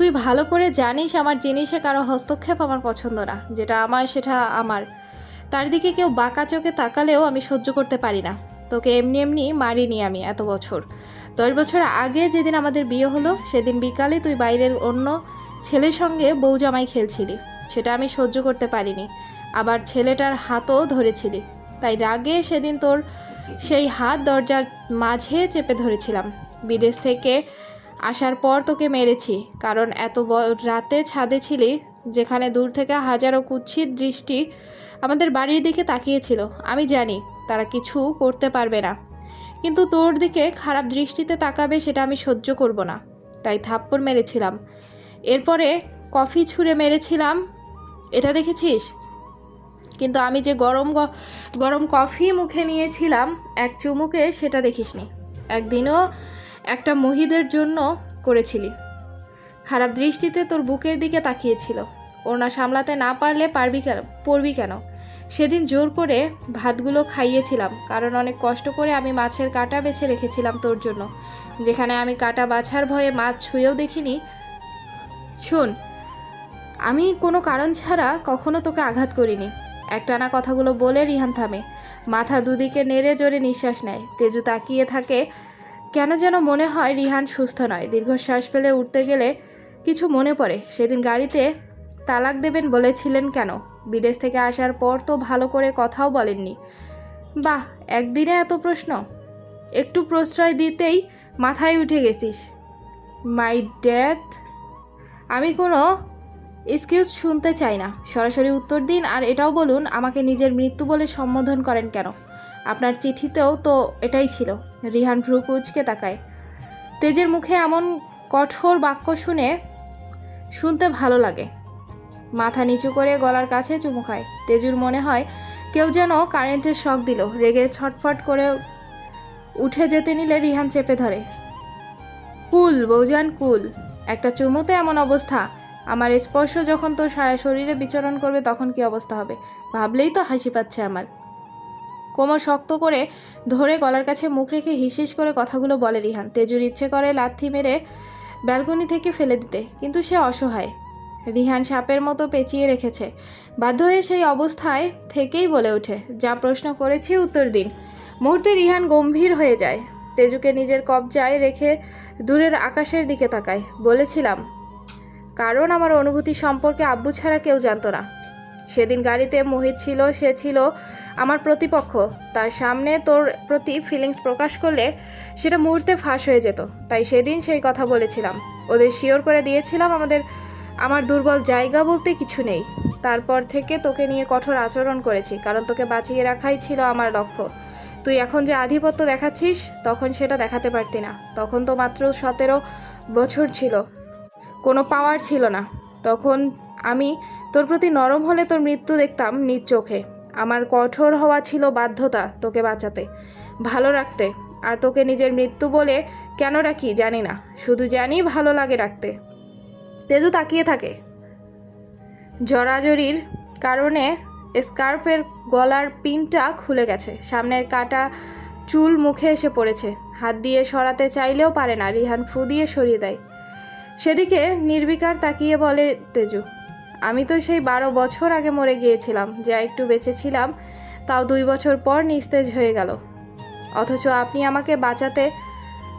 তুই ভালো করে জানিস আমার জিনিসে কারও হস্তক্ষেপ আমার পছন্দ না, যেটা আমার, সেটা আমার। তার দিকে কেউ বাঁকা চোখে তাকালেও আমি সহ্য করতে পারি না। তোকে এমনি এমনি মারিনি আমি এত বছর। দশ বছর আগে যেদিন আমাদের বিয়ে হলো, সেদিন বিকালে তুই বাইরের অন্য ছেলের সঙ্গে বউ জামাই খেলছিলি, সেটা আমি সহ্য করতে পারিনি। আবার ছেলেটার হাতও ধরেছিলি। তাই রাগে সেদিন তোর সেই হাত দরজার মাঝে চেপে ধরেছিলাম। বিদেশ থেকে আসার পর তোকে মেরেছি, কারণ এত রাতে ছাদে ছিলি, যেখানে দূর থেকে হাজারো কুৎসিত দৃষ্টি আমাদের বাড়ির দিকে তাকিয়েছিল। আমি জানি তারা কিছু করতে পারবে না। কিন্তু তোর দিকে খারাপ দৃষ্টিতে তাকাবে সেটা আমি সহ্য করব না। তাই থাপ্পড় মেরেছিলাম। এরপরে কফি ছুঁড়ে মেরেছিলাম। এটা দেখেছিস? কিন্তু আমি যে গরম গরম কফি মুখে নিয়েছিলাম, এক চুমুকে সেটা দেখিসনি। একদিনও একটা মহিদের জন্য করেছিলি। খারাপ দৃষ্টিতে তোর বুকের দিকে তাকিয়েছিল। ওনা সামলাতে না পারলে পারবি কেন, পড়বি কেন? সেদিন জোর করে ভাতগুলো খাইয়েছিলাম, কারণ অনেক কষ্ট করে আমি মাছের কাটা বেছে রেখেছিলাম তোর জন্য। যেখানে আমি কাটা বাছার ভয়ে মাছ ছুঁয়েও দেখিনি। শোন, আমি কোনো কারণ ছাড়া কখনো তোকে আঘাত করিনি। একটানা কথাগুলো বলে রিহান থামে। মাথা দুদিকে নেড়ে জোরে নিঃশ্বাস নেয়। তেজু তাকিয়ে থাকে কেন যেন মনে হয় রিহান সুস্থ নয়। দীর্ঘশ্বাস ফেলে উঠতে গেলে কিছু মনে পড়ে। সেদিন গাড়িতে তালাক দেবেন বলেছিলেন কেন? বিদেশ থেকে আসার পর তো ভালো করে কথাও বলেননি। বাহ, একদিনে এত প্রশ্ন। একটু প্রশ্রয় দিতেই মাথায় উঠে গেছিস। মাই ডেথ আমি কোনো এক্সকিউজ শুনতে চাই না। সরাসরি উত্তর দিন আর এটাও বলুন, আমাকে নিজের মৃত্যু বলে সম্বোধন করেন কেন? আপনার চিঠিতেও তো এটাই ছিল। রিহান ভ্রু কুচকে তাকায়। তেজের মুখে এমন কঠোর বাক্য শুনে শুনতে ভালো লাগে। মাথা নিচু করে গলার কাছে চুমু খায়। তেজুর মনে হয় কেউ যেন কারেন্টের শখ দিল। রেগে ছটফট করে উঠে যেতে নিলে রিহান চেপে ধরে। কুল, বৌজান, কুল, একটা চুমুতে এমন অবস্থা। আমার স্পর্শ যখন তোর সারা শরীরে বিচরণ করবে তখন কি অবস্থা হবে? ভাবলেই তো হাসি পাচ্ছে আমার। কোমর শক্ত করে ধরে গলার কাছে মুখ রেখে হিসিস করে কথাগুলো বলে রিহান। তেজুর ইচ্ছে করে লাথি মেরে ব্যালকনি থেকে ফেলে দিতে, কিন্তু সে অসহায়। রিহান সাপের মতো পেঁচিয়ে রেখেছে। বাধ্য হয়ে সেই অবস্থায় থেকেই বলে ওঠে, যা প্রশ্ন করেছি উত্তর দিন। মুহূর্তে রিহান গম্ভীর হয়ে যায়। তেজুকে নিজের কবজায় রেখে দূরের আকাশের দিকে তাকায়। বলেছিলাম, কারণ আমার অনুভূতি সম্পর্কে আব্বু ছাড়া কেউ জানতো না। সেদিন গাড়িতে মোহিত ছিল, সে ছিল আমার প্রতিপক্ষ। তার সামনে তোর প্রতি ফিলিংস প্রকাশ করলে সেটা মুহূর্তে ফাঁস হয়ে যেত। তাই সেদিন সেই কথা বলেছিলাম। ওদের শিওর করে দিয়েছিলাম আমাদের, আমার দুর্বল জায়গা বলতে কিছু নেই। তারপর থেকে তোকে নিয়ে কঠোর আচরণ করেছি, কারণ তোকে বাঁচিয়ে রাখাই ছিল আমার লক্ষ্য। তুই এখন যে আধিপত্য দেখাচ্ছিস, তখন সেটা দেখাতে পারতি না। তখন তো মাত্র সতেরো বছর ছিল। কোনো পাওয়ার ছিল না। তখন আমি তোর প্রতি নরম হলে তোর মৃত্যু দেখতাম নিজ চোখে। আমার কঠোর হওয়া ছিল বাধ্যতা তোকে বাঁচাতে। ভালো রাখতে। আর তোকে নিজের মৃত্যু বলে কেন রাখি জানি না। শুধু জানি ভালো লাগে রাখতে। তেজু তাকিয়ে থাকে। জরাজরির কারণে স্কার্ফের গলার পিনটা খুলে গেছে। সামনের কাটা চুল মুখে এসে পড়েছে। হাত দিয়ে সরাতে চাইলেও পারে না। রিহান ফু দিয়ে সরিয়ে দেয়। সেদিকে নির্বিকার তাকিয়ে বলে, তেজু আমি তো সেই বারো বছর আগে মরে গিয়েছিলাম, যা একটু বেঁচে ছিলাম তাও দুই বছর পর নিস্তেজ হয়ে গেল। অথচ আপনি আমাকে বাঁচাতে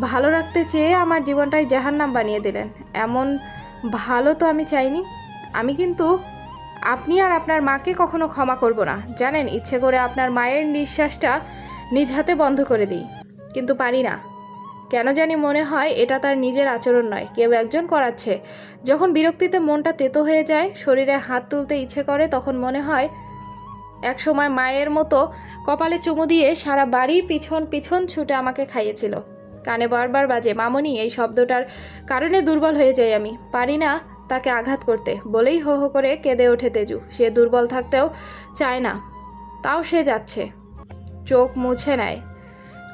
ভালো রাখতে চেয়ে আমার জীবনটাই জাহান্নাম বানিয়ে দিলেন। এমন ভালো তো আমি চাইনি। আমি কিন্তু আপনি আর আপনার মাকে কখনো ক্ষমা করব না। জানেন, ইচ্ছে করে আপনার মায়ের নিঃশ্বাসটা নিজ হাতে বন্ধ করে দিই। কিন্তু পারি না। কেন জানি মনে হয় এটা তার নিজের আচরণ নয়, কেউ একজন করাচ্ছে। যখন বিরক্তিতে মনটা তেতো হয়ে যায়, শরীরে হাত তুলতে ইচ্ছে করে, তখন মনে হয় এক সময় মায়ের মতো কপালে চুমু দিয়ে সারা বাড়ি পিছন পিছন ছুটে আমাকে খাইয়েছিল। কানে বারবার বাজে, মামনি, এই শব্দটার কারণে দুর্বল হয়ে যাই আমি। পারি না তাকে আঘাত করতে। বলেই হো হো করে কেঁদে ওঠে তেজু। সে দুর্বল থাকতেও চায় না, তাও সে যাচ্ছে। চোখ মুছে নেয়।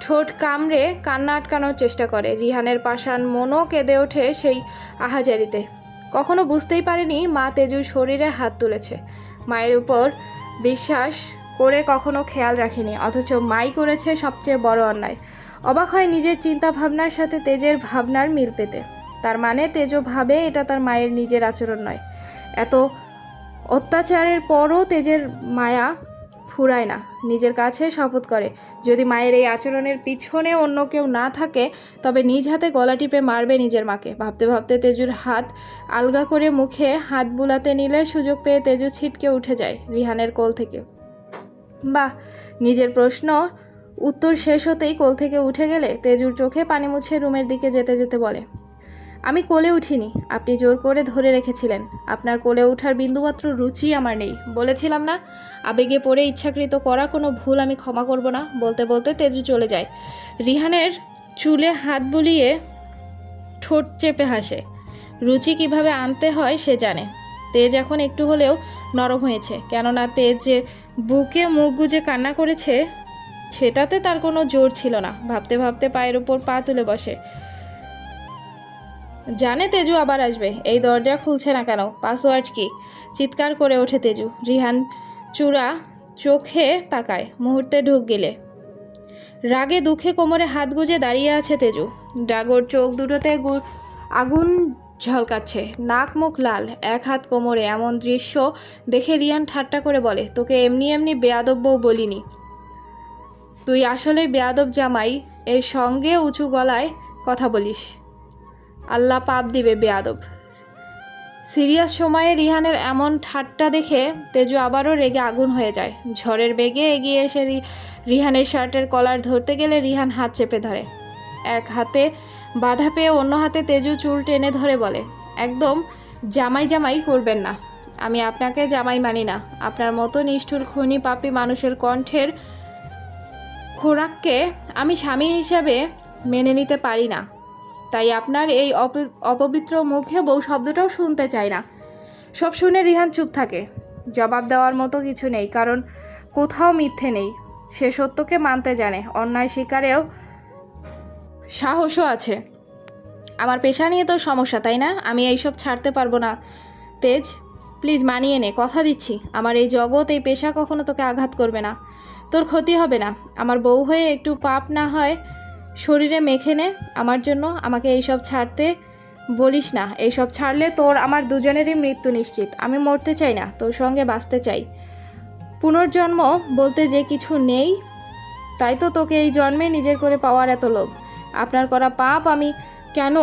ঠোঁট কামড়ে কান্না আটকানোর চেষ্টা করে। রিহানের পাষাণ মনও কেঁদে ওঠে সেই আহাজারিতে। কখনো বুঝতেই পারেনি মা তেজুর শরীরে হাত তুলেছে। মায়ের উপর বিশ্বাস করে কখনো খেয়াল রাখেনি, অথচ মাই করেছে সবচেয়ে বড় অন্যায়। অবাক হয় নিজের চিন্তা ভাবনার সাথে তেজের ভাবনার মিল পেতে। তার মানে তেজো ভাবে এটা তার মায়ের নিজের আচরণ নয়। এত অত্যাচারের পরও তেজের মায়া ফুরায় না, নিজের কাছে শপথ করে। যদি মায়ের এই আচরণের পিছনে অন্য কেউ না থাকে, তবে নিজ হাতে গলা টিপে মারবে নিজের মাকে। ভাবতে ভাবতে তেজুর হাত আলগা করে মুখে হাত বুলাতে নিলে সুযোগ পেয়ে তেজু ছিটকে উঠে যায় রিহানের কোল থেকে। বাহ, নিজের প্রশ্ন উত্তর শেষ হতেই কোল থেকে উঠে গেলে তেজুর চোখে পানি মুছে রুমের দিকে যেতে যেতে বলে আমি কোলে উঠিনি। আপনি জোর করে ধরে রেখেছিলেন। আপনার কোলে ওঠার বিন্দুমাত্র রুচি আমার নেই। বলেছিলাম না, আবেগে পড়ে ইচ্ছাকৃত করা কোনো ভুল আমি ক্ষমা করব না। বলতে বলতে তেজু চলে যায়। রিহানের চুলে হাত বুলিয়ে ঠোঁট চেপে হাসে। রুচি কীভাবে আনতে হয় সে জানে। তেজ এখন একটু হলেও নরম হয়েছে। কেননা তেজ যে বুকে মুখ গুজে কান্না করেছে, সেটাতে তার কোনো জোর ছিল না। ভাবতে ভাবতে পায়ের উপর পা তুলে বসে। জানে তেজু আবার আসবে। এই দরজা খুলছে না কেন? পাসওয়ার্ড কি? চিৎকার করে ওঠে তেজু। রিহান চূড়া চোখে তাকায়। মুহূর্তে ঢুক গেলে। রাগে দুঃখে কোমরে হাত গুজে দাঁড়িয়ে আছে তেজু। ডাগর চোখ দুটোতে আগুন ঝলকাচ্ছে। নাক মুখ লাল। এক হাত কোমরে এমন দৃশ্য দেখে রিয়ান ঠাট্টা করে বলে, তোকে এমনি এমনি বেয়াদব বলিনি। তুই আসলে বেয়াদব জামাই। এর সঙ্গে উঁচু গলায় কথা বলিস। আল্লাহ পাপ দিবে, বেয়াদব। সিরিয়াস সময়ে রিহানের এমন ঠাট্টা দেখে তেজু আবারও রেগে আগুন হয়ে যায়। ঝড়ের বেগে এগিয়ে এসে রিহানের শার্টের কলার ধরতে গেলে রিহান হাত চেপে ধরে। এক হাতে বাধা পেয়ে অন্য হাতে তেজু চুল টেনে ধরে বলে, একদম জামাই জামাই করবেন না। আমি আপনাকে জামাই মানি না। আপনার মতো নিষ্ঠুর, খুনি, পাপি মানুষের কণ্ঠের খোরাককে আমি স্বামী হিসাবে মেনে নিতে পারি না। তাই আপনার এই অপ- অপবিত্র মুখে বউ শব্দটাও শুনতে চাই না। সব শুনে রিহান চুপ থাকে। জবাব দেওয়ার মতো কিছু নেই, কারণ কোথাও মিথ্যে নেই। সে সত্যকে মানতে জানে, অন্যায় শিকারেও সাহসও আছে। আমার পেশা নিয়ে তোর সমস্যা, তাই না? আমি এইসব ছাড়তে পারব না। তেজ, প্লিজ মানিয়ে নে, কথা দিচ্ছি। আমার এই জগৎ, এই পেশা কখনো তোকে আঘাত করবে না। তোর ক্ষতি হবে না। আমার বউ হয়ে একটু পাপ না হয় শরীরে মেখে নে, আমার জন্য আমাকে এইসব ছাড়তে বলিস না। এইসব ছাড়লে তোর আমার দুজনেরই মৃত্যু নিশ্চিত। আমি মরতে চাই না, তোর সঙ্গে বাঁচতে চাই। পুনর্জন্ম বলতে যে কিছু নেই, তাই তো তোকে এই জন্মে নিজের করে পাওয়ার এত লোভ। আপনার করা পাপ আমি কেন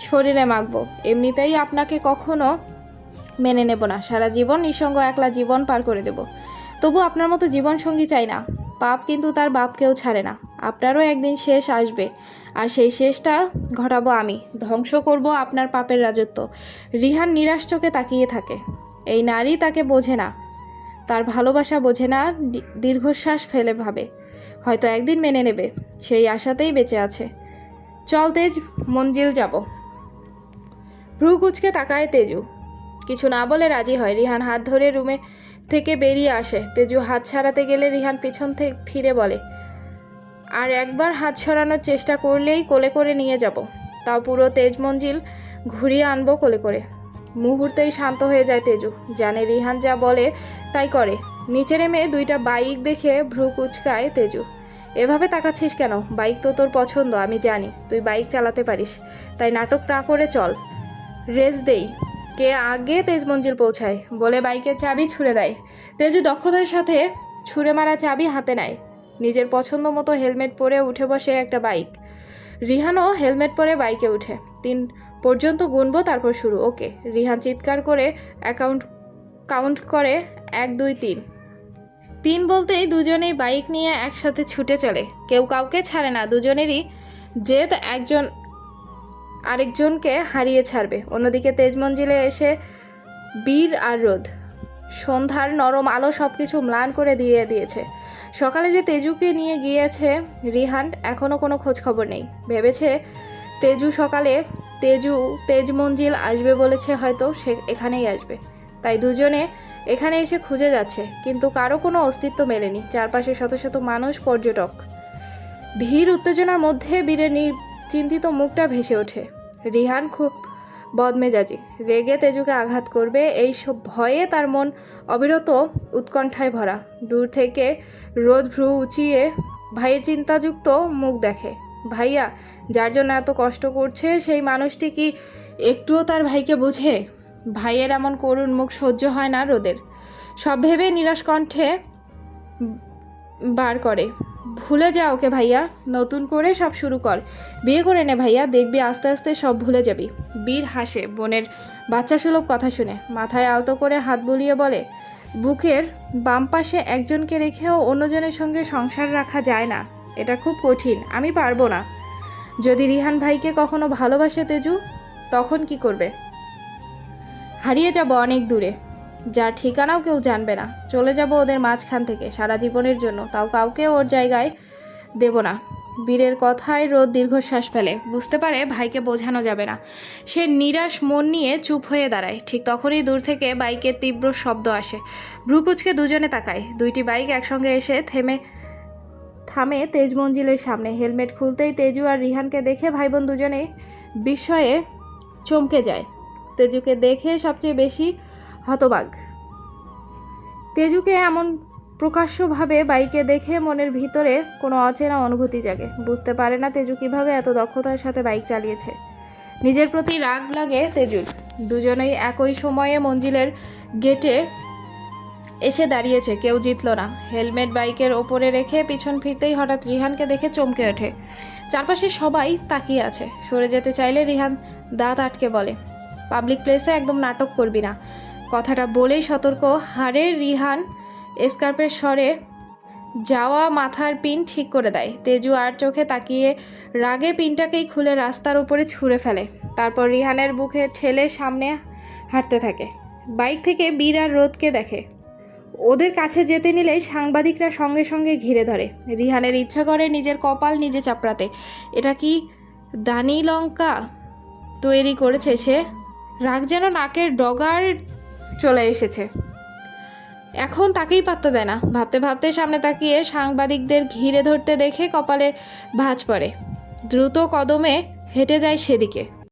শরীরে মাখবো? এমনিতেই আপনাকে কখনো মেনে নেব না। সারা জীবন নিঃসঙ্গ একলা জীবন পার করে দেব। তবু আপনার মতো জীবন সঙ্গী চাই না। পাপ কিন্তু তার বাপকেও ছাড়ে না। আপনারও একদিন শেষ আসবে। আর সেই শেষটা ঘটাবো আমি। ধ্বংস করব আপনার পাপের রাজত্ব। রিহান নিরাশ চোখে তাকিয়ে থাকে। এই নারী তাকে বোঝে না। তার ভালোবাসা বোঝে না দীর্ঘশ্বাস ফেলে ভাবে। হয়তো একদিন মেনে নেবে। সেই আশাতেই বেঁচে আছে। চল তেজ, মঞ্জিল যাব। ভ্রু কুচকে তাকায় তেজু। কিছু না বলে রাজি হয়। রিহান হাত ধরে রুমে থেকে বেরিয়ে আসে। তেজু হাত ছাড়াতে গেলে রিহান পিছন থেকে ফিরে বলে আর একবার হাত সরানোর চেষ্টা করলেই কোলে করে নিয়ে যাব। তাও পুরো তেজ মঞ্জিল ঘুরিয়ে আনব কোলে করে। মুহূর্তেই শান্ত হয়ে যায় তেজু। জানে রিহান যা বলে তাই করে। নিচে নেমে দুইটা বাইক দেখে ভ্রু কুচকায় তেজু। এভাবে তাকাচ্ছিস কেন? বাইক তো তোর পছন্দ, আমি জানি। তুই বাইক চালাতে পারিস। তাই নাটক না করে চল। রেস দেই। কে আগে তেজ মঞ্জিল পৌঁছায়? বলে বাইকের চাবি ছুঁড়ে দেয়। তেজু দক্ষতার সাথে ছুঁড়ে মারা চাবি হাতে নেয়। নিজের পছন্দ মতো হেলমেট পরে উঠে বসে একটা বাইক। রিহানও হেলমেট পরে বাইকে উঠে। তিন পর্যন্ত গুনবো, তারপর শুরু। ওকে, রিহান চিৎকার করে অ্যাকাউন্ট কাউন্ট করে এক, দুই, তিন। তিন বলতেই দুজনেই বাইক নিয়ে একসাথে ছুটে চলে। কেউ কাউকে ছাড়ে না, দুজনেরই জেদ একজন আরেকজনকে হারিয়ে ছাড়বে। অন্যদিকে তেজমঞ্জিলে এসে বীর আর রোদ। সন্ধ্যার নরম আলো সব কিছু ম্লান করে দিয়ে দিয়েছে। সকালে যে তেজুকে নিয়ে গিয়েছে রিহান এখনও কোনো খোঁজ খবর নেই। ভেবেছে তেজু সকালে তেজু তেজ মঞ্জিল আসবে বলেছে হয়তো, সে এখানেই আসবে। তাই দুজনে এখানে এসে খুঁজে যাচ্ছে, কিন্তু কারও কোনো অস্তিত্ব মেলেনি। চারপাশে শত শত মানুষ, পর্যটক। ভিড়, উত্তেজনার মধ্যে বীরের চিন্তিত মুখটা ভেসে ওঠে। রিহান খুব বদমেজাজি। রেগে তেজুকে আঘাত করবে, এই সব ভয়ে তার মন অবিরত উৎকণ্ঠায় ভরা। দূর থেকে রোদ ভ্রু উঁচিয়ে ভাইয়ের চিন্তাযুক্ত মুখ দেখে। ভাইয়া, যার জন্য এত কষ্ট করছে, সেই মানুষটি কি একটুও তার ভাইকে বোঝে? ভাইয়ের এমন করুণ মুখ সহ্য হয় না রোদের। সব ভেবে নিরাশ কণ্ঠে বার করে। ভুলে যা ওকে ভাইয়া, নতুন করে সব শুরু কর। বিয়ে করে নে ভাইয়া, দেখবি আস্তে আস্তে সব ভুলে যাবি। বীর হাসে, বোনের বাচ্চা সুলভ কথা শুনে। মাথায় আলতো করে হাত বুলিয়ে বলে, বুকের বাম পাশে একজনকে রেখেও অন্যজনের সঙ্গে সংসার রাখা যায় না। এটা খুব কঠিন, আমি পারব না। যদি রিহান ভাইকে কখনো ভালোবাসে তেজু, তখন কি করবে? হারিয়ে যাব অনেক দূরে। যার ঠিকানাও কেউ জানবে না। চলে যাব ওদের মাঝখান থেকে। সারা জীবনের জন্য তাও কাউকে ওর জায়গায় দেব না। বীরের কথায় রোদ দীর্ঘশ্বাস ফেলে। বুঝতে পারে ভাইকে বোঝানো যাবে না। সে নিরাশ মন নিয়ে চুপ হয়ে দাঁড়ায়। ঠিক তখনই দূর থেকে বাইকের তীব্র শব্দ আসে। ভ্রুকুচকে দুজনে তাকায়। দুইটি বাইক একসঙ্গে এসে থেমে, থামে তেজ মঞ্জিলের সামনে। হেলমেট খুলতেই তেজু আর রিহানকে দেখে ভাই বোন দুজনেই বিস্ময়ে চমকে যায়। তেজুকে দেখে সবচেয়ে বেশি হতবাক। তেজুকে এমন প্রকাশ্যভাবে বাইকে দেখে মনের ভিতরে কোনো অচেনা অনুভূতি জাগে। বুঝতে পারে না তেজু কীভাবে এত দক্ষতার সাথে বাইক চালিয়েছে। নিজের প্রতি রাগ লাগে তেজুর। দুজনেই একই সময়ে মঞ্জিলের গেটে এসে দাঁড়িয়েছে, কেউ জিতল না। হেলমেট বাইকের ওপরে রেখে পিছন ফিরতেই হঠাৎ রিহানকে দেখে চমকে ওঠে। চারপাশে সবাই তাকিয়ে আছে। সরে যেতে চাইলে রিহান দাঁত আটকে বলে, পাবলিক প্লেসে একদম নাটক করবি না। কথাটা বলেই সতর্ক। হারে রিহান স্কার্পের স্বরে যাওয়া মাথার পিন ঠিক করে দেয়। তেজু আর চোখে তাকিয়ে রাগে পিনটাকেই খুলে রাস্তার উপরে ছুঁড়ে ফেলে। তারপর রিহানের বুকে ঠেলে সামনে হাঁটতে থাকে। বাইক থেকে বীর আর রোদকে দেখে। ওদের কাছে যেতে নিলেই সাংবাদিকরা সঙ্গে সঙ্গে ঘিরে ধরে। রিহানের ইচ্ছা করে নিজের কপাল নিজে চাপড়াতে। এটা কি দানি লঙ্কা তৈরি করেছে সে? রাগ যেন নাকের ডগার চলে এসেছে। এখন তাকেই পাত্তা দেয় না। ভাবতে ভাবতে সামনে তাকিয়ে সাংবাদিকদের ঘিরে ধরতে দেখে কপালে ভাঁজ পড়ে। দ্রুত কদমে হেঁটে যায় সেদিকে।